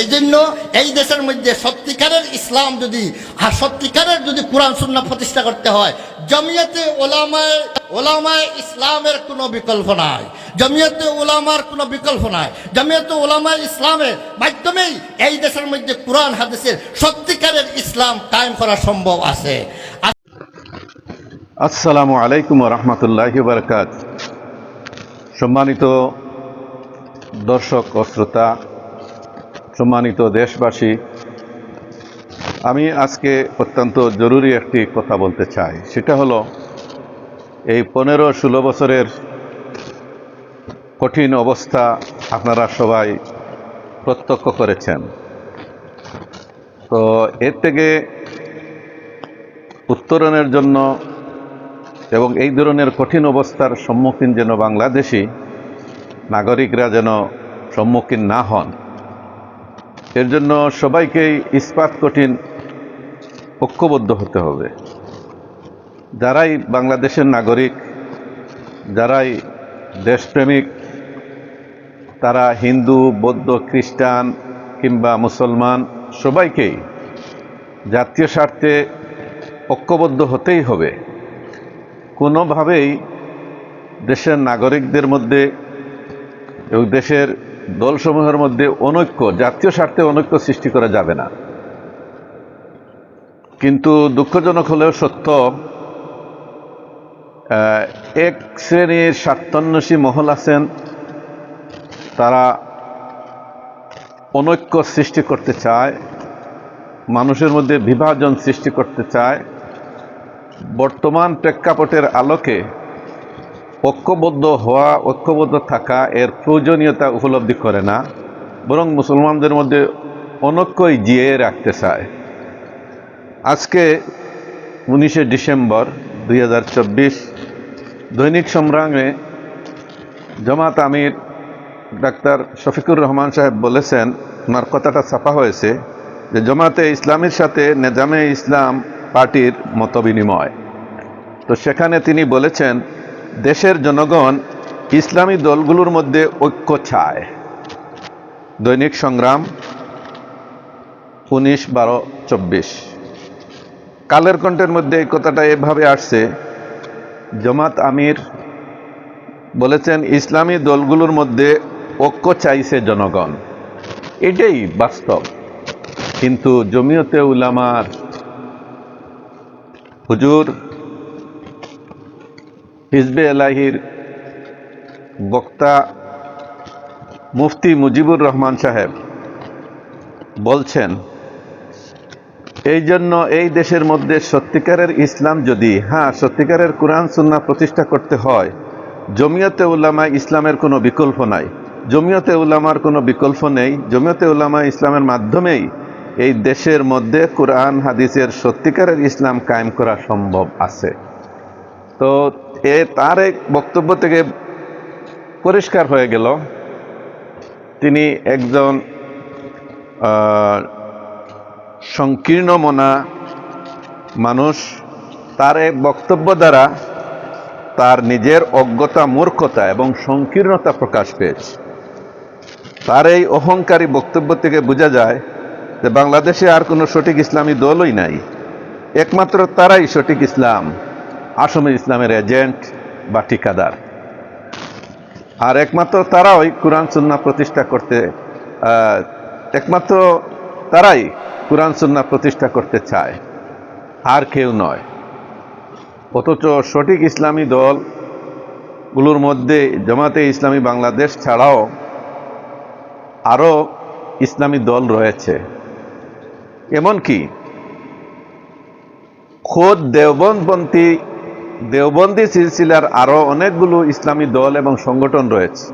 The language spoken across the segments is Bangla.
এই জন্য এই দেশের মধ্যে সত্যিকারের ইসলাম যদি আর সত্যিকারের যদি কোরআন, সুন্নাহ প্রতিষ্ঠা করতে হয়, জমিয়তে ওলামায় ওলামায় ইসলামের কোনো বিকল্প নাই। জমিয়তে ওলামার কোনো বিকল্প নাই। জমিয়তে ওলামায় ইসলামের মাধ্যমেই এই দেশের মধ্যে কোরআন, হাদিসের সত্যিকারের ইসলাম কায়েম করা সম্ভব আছে। আসসালামু আলাইকুম রহমতুল্লাহ সম্মানিত দর্শক ও শ্রোতা সম্মানিত দেশবাসী, আমি আজকে অত্যন্ত জরুরি একটি কথা বলতে চাই। সেটা হলো, এই পনেরো ষোলো বছরের কঠিন অবস্থা আপনারা সবাই প্রত্যক্ষ করেছেন। তো এর থেকে উত্তরণের জন্য এবং এই ধরনের কঠিন অবস্থার সম্মুখীন যেন বাংলাদেশি নাগরিকরা যেন সম্মুখীন না হন এর জন্য সবাইকেই ইস্পাত কঠিন ঐক্যবদ্ধ হতে হবে। যারাই বাংলাদেশের নাগরিক, যারাই দেশপ্রেমিক, তারা হিন্দু, বৌদ্ধ, খ্রিস্টান কিংবা মুসলমান, সবাইকেই জাতীয় স্বার্থে ঐক্যবদ্ধ হতেই হবে। কোনোভাবেই দেশের নাগরিকদের মধ্যে এবং দেশের দলসমূহের মধ্যে অনৈক্য, জাতীয় স্বার্থে অনৈক্য সৃষ্টি করা যাবে না। কিন্তু দুঃখজনক হলেও সত্য এক শ্রেণির স্বার্থান্বেষী মহল আছেন, তারা অনৈক্য সৃষ্টি করতে চায়, মানুষের মধ্যে বিভাজন সৃষ্টি করতে চায়। বর্তমান প্রেক্ষাপটের আলোকে ঐক্যবদ্ধ হওয়া, ঐক্যবদ্ধ থাকা এর প্রয়োজনীয়তা উপলব্ধি করে না, বরং মুসলমানদের মধ্যে অনৈক্যই জিয়ে রাখতে চায়। আজকে উনিশে ডিসেম্বর দুই হাজার চব্বিশ, দৈনিক সংগ্রামে জমাত আমির ডাক্তার শফিকুর রহমান সাহেব বলেছেন, ওনার কথাটা ছাপা হয়েছে যে জমাতে ইসলামের সাথে নেজামে ইসলাম পার্টির মতবিনিময়। তো সেখানে তিনি বলেছেন দেশের জনগণ ইসলামী দলগুলোর মধ্যে ঐক্য চায়। দৈনিক সংগ্রাম, উনিশ বারো চব্বিশ। কালের কণ্ঠের মধ্যে এই কথাটা এভাবে আসছে, জমাত আমির বলেছেন, ইসলামী দলগুলোর মধ্যে ঐক্য চাইছে জনগণ। এটাই বাস্তব। কিন্তু জমিয়তে উলামার হুজুর হিজবে এলাহির বক্তা মুফতি মুজিবুর রহমান সাহেব বলছেন, এই জন্য এই দেশের মধ্যে সত্যিকারের ইসলাম যদি হ্যাঁ সত্যিকারের কোরআন সুন্না প্রতিষ্ঠা করতে হয়, জমিয়তে উলামা ইসলামের কোনো বিকল্প নাই। জমিয়তে উলামার কোনো বিকল্প নেই। জমিয়তে উলামা ইসলামের মাধ্যমেই এই দেশের মধ্যে কোরআন, হাদিসের সত্যিকারের ইসলাম কায়েম করা সম্ভব আছে। তো এ তার এক বক্তব্য থেকে পরিষ্কার হয়ে গেল। তিনি একজন সংকীর্ণ মনা মানুষ। তার এক বক্তব্য দ্বারা তার নিজের অজ্ঞতা, মূর্খতা এবং সংকীর্ণতা প্রকাশ পেয়েছে। তার এই অহংকারী বক্তব্য থেকে বোঝা যায় যে বাংলাদেশে আর কোনো সঠিক ইসলামী দলই নাই। একমাত্র তারাই সঠিক ইসলাম। আসামের ইসলামের এজেন্ট বা ঠিকাদার। আর একমাত্র তারাই কোরআন সুন্না প্রতিষ্ঠা করতে একমাত্র তারাই কোরআন সুন্না প্রতিষ্ঠা করতে চায়। আর কেউ নয়। অথচ সঠিক ইসলামী দলগুলোর মধ্যে জামাতে ইসলামী বাংলাদেশ ছাড়াও আরও ইসলামী দল রয়েছে। এমনকি খোদ দেওবন্দপন্থী দেওবন্দি সিলসিলার আরও অনেকগুলো ইসলামী দল এবং সংগঠন রয়েছে,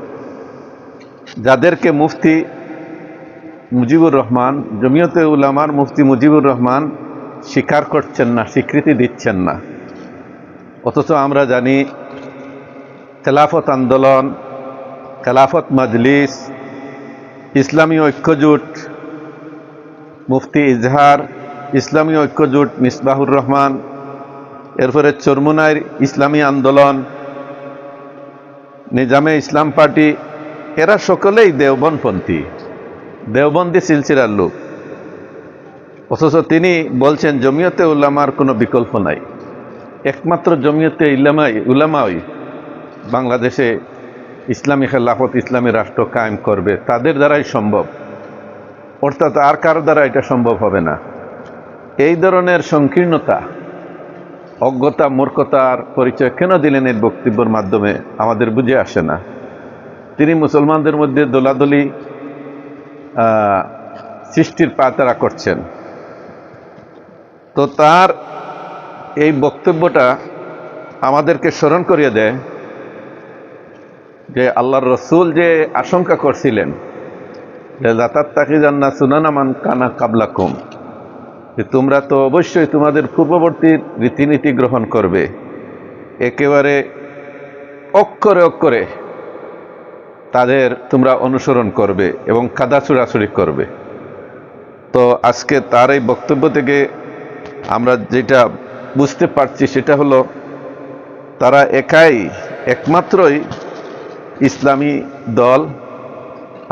যাদেরকে মুফতি মুজিবুর রহমান, জমিয়তে উলামার মুফতি মুজিবুর রহমান স্বীকার করছেন না, স্বীকৃতি দিচ্ছেন না। অথচ আমরা জানি, খেলাফত আন্দোলন, খেলাফত মজলিস, ইসলামী ঐক্যজোট, মুফতি ইজহার, ইসলামী ঐক্যজোট মিসবাহুর রহমান এরপরে চরমুনাইর ইসলামী আন্দোলন, নিজামে ইসলাম পার্টি, এরা সকলেই দেওবনপন্থী দেওবন্দি সিলসিলার লোক। অথচ তিনি বলছেন, জমিয়তে উলামার কোনো বিকল্প নাই। একমাত্র জমিয়তে ইলামাই, উলামাই বাংলাদেশে ইসলামী খেলাফত, ইসলামী রাষ্ট্র কায়েম করবে, তাদের দ্বারাই সম্ভব। অর্থাৎ আর কারও দ্বারা এটা সম্ভব হবে না। এই ধরনের সংকীর্ণতা অজ্ঞতা, মূর্খতার পরিচয় কেন দিলেন এই বক্তব্যের মাধ্যমে? আমাদের বুঝে আসে না। তিনি মুসলমানদের মধ্যে দোলাদলি সৃষ্টির পাতারা করছেন। তো তার এই বক্তব্যটা আমাদেরকে স্মরণ করিয়ে দেয় যে আল্লাহর রসুল যে আশঙ্কা করছিলেন যে জাতাত তাকি জান্না সুনানামান কানা কাবলাকুম। যে তোমরা তো অবশ্যই তোমাদের পূর্ববর্তী রীতিনীতি গ্রহণ করবে। একেবারে অক্ষরে অক্ষরে তাদের তোমরা অনুসরণ করবে এবং কাদা চুরাচুরি করবে। তো আজকে তার এই বক্তব্য থেকে আমরা যেটা বুঝতে পারছি সেটা হলো, তারা একাই একমাত্রই ইসলামী দল,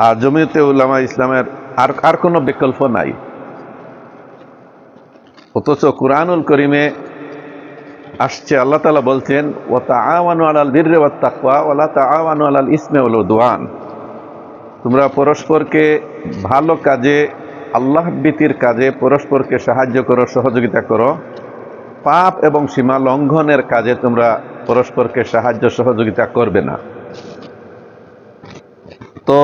আর জমিয়তে উলামা ইসলামের আর আর কোনো বিকল্প নাই। অথচ কুরআনুল করিমে আসছে, আল্লাহ তালা বলছেন ও তা আওয়ানু আলাল বীর্রে ও তাকওয়া ওলা তা আওয়ানু আলাল ইসমে ওল দোয়ান তোমরা পরস্পরকে ভালো কাজে, আল্লাহ ভীতির কাজে পরস্পরকে সাহায্য করো, সহযোগিতা করো। পাপ এবং সীমা লঙ্ঘনের কাজে তোমরা পরস্পরকে সাহায্য, সহযোগিতা করবে না। তো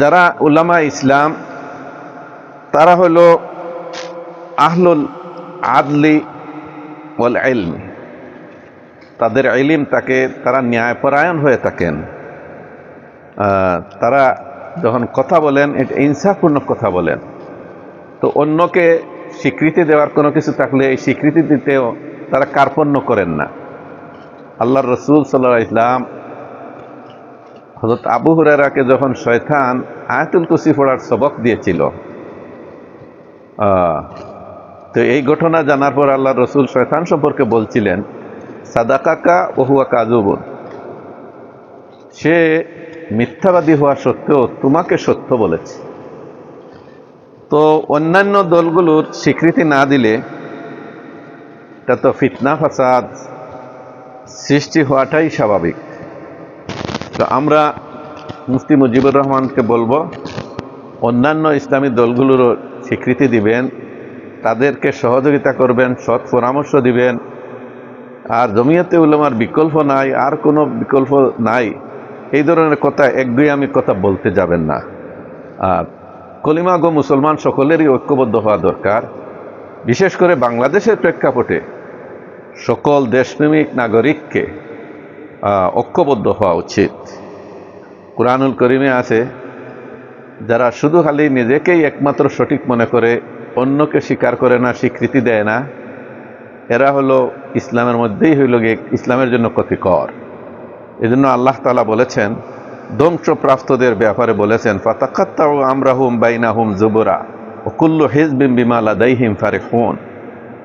যারা উলামা ইসলাম, তারা হলো আহলুল আদলি ওয়াল ইলম। তাদের ইলিম তাকে, তারা ন্যায়পরায়ণ হয়ে থাকেন। তারা যখন কথা বলেন এটা ইনসাফপূর্ণ কথা বলেন। তো অন্যকে স্বীকৃতি দেওয়ার কোনো কিছু থাকলে এই স্বীকৃতি দিতেও তারা কার্পণ্য করেন না। আল্লাহ রসুল সাল্লাহ ইসলাম হজরত আবু হুরারাকে যখন শয়তান আয়াতুল কুসি পড়ার সবক দিয়েছিল তো এই ঘটনা জানার পর আল্লাহ রসুল শয়তান সম্পর্কে বলছিলেন, সাদাকাকা ওহুয়া কাজুবন সে মিথ্যাবাদী হওয়া সত্ত্বেও তোমাকে সত্য বলেছে। তো অন্যান্য দলগুলোর স্বীকৃতি না দিলে এটা তো ফিতনা, ফাসাদ সৃষ্টি হওয়াটাই স্বাভাবিক। তো আমরা মুফতি মুজিবুর রহমানকে বলব, অন্যান্য ইসলামী দলগুলোরও স্বীকৃতি দিবেন তাদেরকে সহযোগিতা করবেন, সৎ পরামর্শ দিবেন। আর জমিয়তে উলামার বিকল্প নাই, আর কোনো বিকল্প নাই। এই ধরনের কথা এক দুই আমি কথা বলতে যাবেন না। আর কলিমা গো মুসলমান সকলেরই ঐক্যবদ্ধ হওয়া দরকার। বিশেষ করে বাংলাদেশের প্রেক্ষাপটে সকল দেশপ্রেমিক নাগরিককে ঐক্যবদ্ধ হওয়া উচিত। কোরআনুল করিমে আছে, যারা শুধু খালি নিজেকেই একমাত্র সঠিক মনে করে অন্যকে স্বীকার করে না, স্বীকৃতি দেয় না, এরা হলো ইসলামের মধ্যেই হইল গিয়ে ইসলামের জন্য ক্ষতিকর। এজন্য আল্লাহ তালা বলেছেন, ধ্বংসপ্রাপ্তদের ব্যাপারে বলেছেন, ফাতাকাত্তাউ আমরাহুম বাইনাহুম জুবরা, ও কুল্লু হিজবিম বিমালা দাইহিম ফারেকুন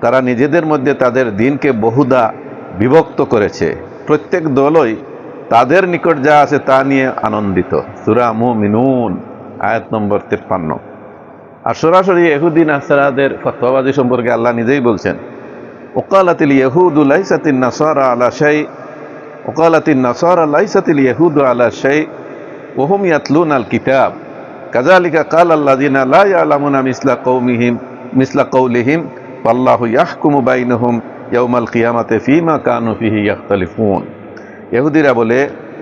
তারা নিজেদের মধ্যে তাদের দিনকে বহুদা বিভক্ত করেছে। প্রত্যেক দলই তাদের নিকট যা আছে তা নিয়ে আনন্দিত। সুরা মু মিনুন আয়াত নম্বর তেপ্পান্ন। আর সরাসরি এহুদিন আসারাদের ফতোয়াবাজি সম্পর্কে আল্লাহ নিজেই বলছেন, ওকালাতিল ইহুদু লাইসাতিন নাসারা আলা শাই, ওকালাতিন নাসারা লাইসাতিল ইহুদু আলা শাই, ওহুম ইয়াতলুন আল কিতাব। কাজালিকা কাল আল্লাযিনা লা ইয়ালামুনা মিসলা কওমিহিম, মিসলা কওলিহিম, ওয়াল্লাহু ইয়াহকুমু বাইনহুম ইয়াউমাল কিয়ামাতে ফীমা কানু ফিহি ইয়াখতালিফুন। ইহুদিরা বলে,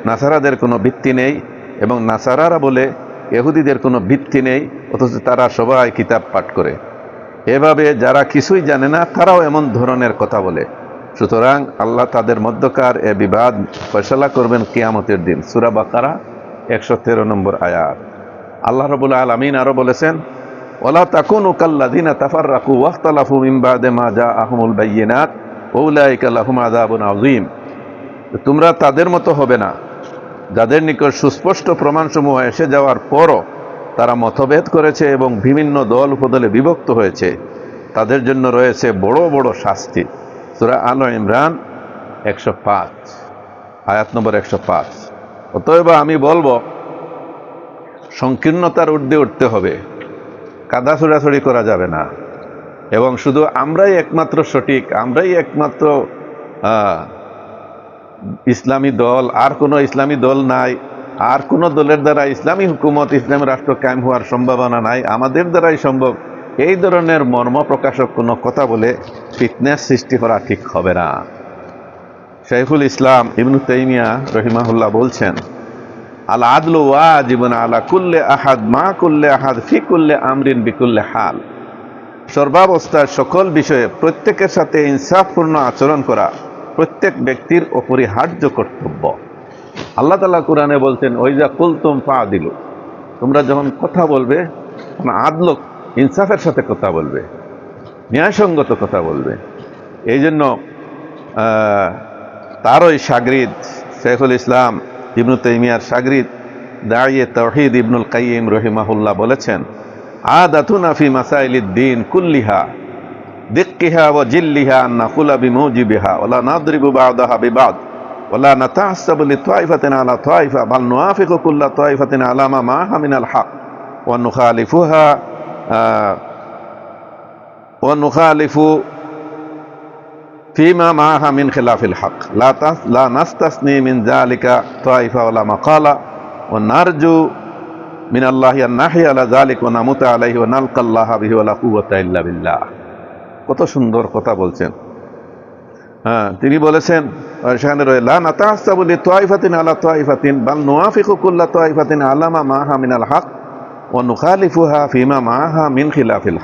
নাসারাদের কোনো ভিত্তি নেই এবং নাসারারা বলে ইহুদিদের কোনো ভিত্তি নেই, অথচ তারা সবাই কিতাব পাঠ করে। এভাবে যারা কিছুই জানে না, তারাও এমন ধরনের কথা বলে। সুতরাং আল্লাহ তাদের মধ্যকার এ বিবাদ ফয়সলা করবেন কিয়ামতের দিন। সুরা বাকারা, একশো তেরো নম্বর আয়াত। আল্লাহ রবুল আলমিন আরও বলেছেন ওলা তাকুন উকাল্লাদিনা তাফার রাকু ওয়াখতালাফু মিমবাদে মা যা আহমুল বাইয়িনাত ওউলাইকাল্লাহুম আযাবুন আযীম। তোমরা তাদের মতো হবে না। যাদের নিকট সুস্পষ্ট প্রমাণসমূহ এসে যাওয়ার পরও তারা মতভেদ করেছে এবং বিভিন্ন দল উপদলে বিভক্ত হয়েছে। তাদের জন্য রয়েছে বড় বড় শাস্তি। সুরা আলো ইমরান একশো পাঁচ, আয়াত নম্বর একশো পাঁচ। অতএব আমি বলব, সংকীর্ণতার ঊর্ধ্বে উঠতে হবে। কাদা ছোড়াছড়ি করা যাবে না। এবং শুধু আমরাই একমাত্র সঠিক, আমরাই একমাত্র ইসলামী দল, আর কোনো ইসলামী দল নাই, আর কোনো দলের দ্বারা ইসলামী হুকুমত ইসলামী রাষ্ট্র কায়েম হওয়ার সম্ভাবনা নাই, আমাদের দ্বারাই সম্ভব। এই ধরনের মর্ম প্রকাশক কোনো কথা বলে ফিটনেস সৃষ্টি করা ঠিক হবে না। শাইখুল ইসলাম ইবনু তাইমিয়া রহিমাহুল্লাহ বলছেন আল আদলু ওয়াজিবুন আলা কুল্লে আহাদ, মা কুল্লে আহাদ, ফি কুল্লে আমরিন বিকুল্লে হাল। সর্বাবস্থায় সকল বিষয়ে প্রত্যেকের সাথে ইনসাফপূর্ণ আচরণ করা প্রত্যেক ব্যক্তির অপরিহার্য কর্তব্য। আল্লাহ তালা কোরআনে বলছেন ওই যা কুলতুম পা দিল তোমরা যখন কথা বলবে তখন আদলক ইনসাফের সাথে কথা বলবে ন্যায়সঙ্গত কথা বলবে। এই জন্য আহ, তার ওই সাগরিদ শেখুল ইসলাম ইবনু তৈমিয়ার সাগরিদ দাঁড়িয়ে তহিদ ইবনুল কাইম রহিমাহুল্লাহ বলেছেন আদাতুনা ফি মাসাইলিদ্দিন কুল্লিহা। دقها وجلها أن نقول بموجبها ولا نضرب بعضها ببعض ولا نتعصب لطائفة على طائفة بل نوافق كل طائفة على ما معها من الحق ونخالفها ونخالف فيما معها من خلاف الحق لا لا نستثني من ذلك طائفة ولا مقالة ونرجو من الله أن نحيا على ذلك ونموت عليه ونلقى الله به ولا قوة إلا بالله কত সুন্দর কথা বলছেন। হ্যাঁ তিনি বলেছেন সেখানে রয়ে, লা নাতাহাসাবু লি তাইফাতিন আলা তাইফাতিন, বাল নুআফিকু কুল্লা তাইফাতিন আলামা মাহা মিনাল ওয়া নুখালিফুহা ফিমা মিন খিলাফিল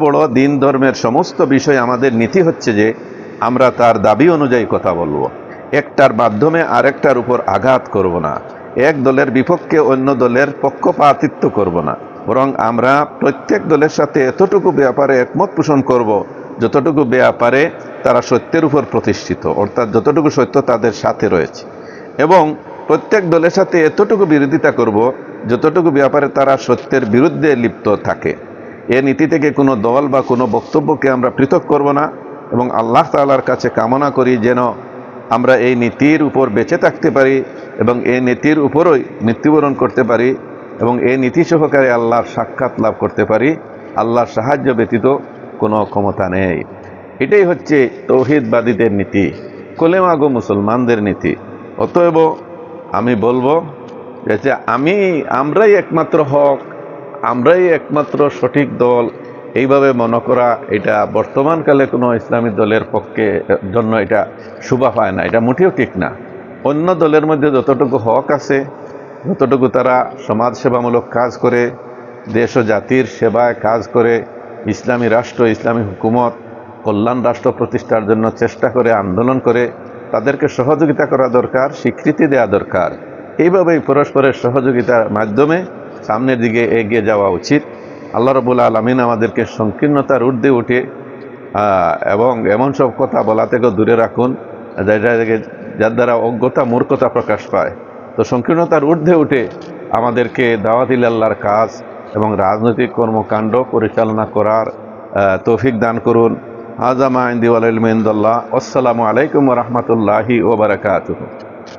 বড়, দিন ধর্মের সমস্ত বিষয় আমাদের নীতি হচ্ছে যে, আমরা তার দাবি অনুযায়ী কথা বলব। একটার মাধ্যমে আরেকটার উপর আঘাত করব না। এক দলের বিপক্ষে অন্য দলের পক্ষপাতিত্ব করব না। বরং আমরা প্রত্যেক দলের সাথে এতটুকু ব্যাপারে একমত পোষণ করব, যতটুকু ব্যাপারে তারা সত্যের উপর প্রতিষ্ঠিত, অর্থাৎ যতটুকু সত্য তাদের সাথে রয়েছে। এবং প্রত্যেক দলের সাথে এতটুকু বিরোধিতা করব, যতটুকু ব্যাপারে তারা সত্যের বিরুদ্ধে লিপ্ত থাকে। এ নীতি থেকে কোনো দল বা কোনো বক্তব্যকে আমরা পৃথক করব না এবং আল্লাহ তাআলার কাছে কামনা করি যেন আমরা এই নীতির উপর বেঁচে থাকতে পারি এবং এই নীতির উপরই মৃত্যুবরণ করতে পারি। এবং এই নীতি সহকারে আল্লাহর সাক্ষাৎ লাভ করতে পারি, আল্লাহর সাহায্য ব্যতীত কোনো ক্ষমতা নেই। এটাই হচ্ছে তৌহিদবাদীদের নীতি, কোলেমাগো মুসলমানদের নীতি। অতএব আমি বলব যে আমি, আমরাই একমাত্র হক, আমরাই একমাত্র সঠিক দল, এইভাবে মনে করা এটা বর্তমানকালে কোনো ইসলামী দলের পক্ষে জন্য এটা শোভা পায় না, এটা মোটেও ঠিক না। অন্য দলের মধ্যে যতটুকু হক আছে যতটুকু তারা সমাজ সেবামূলক কাজ করে, দেশ ও জাতির সেবায় কাজ করে, ইসলামী রাষ্ট্র, ইসলামী হুকুমত, কল্যাণ রাষ্ট্র প্রতিষ্ঠার জন্য চেষ্টা করে, আন্দোলন করে, তাদেরকে সহযোগিতা করা দরকার, স্বীকৃতি দেওয়া দরকার। এইভাবেই পরস্পরের সহযোগিতার মাধ্যমে সামনের দিকে এগিয়ে যাওয়া উচিত। আল্লাহ রবুল আলমিন আমাদেরকে সংকীর্ণতার ঊর্ধ্বে উঠে এবং এমন সব কথা বলা থেকেও দূরে রাখুন যার দ্বারা অজ্ঞতা, মূর্খতা প্রকাশ পায়। তো সংকীর্ণতার ঊর্ধ্বে উঠে আমাদেরকে দাওয়াতিল আল্লাহর কাজ এবং রাজনৈতিক কর্মকাণ্ড পরিচালনা করার তৌফিক দান করুন। আজামা ইন্দিওয়াল ইলমিন্দুল্লাহ আসসালামু আলাইকুম রহমতুল্লাহি ওবরাকাতুহ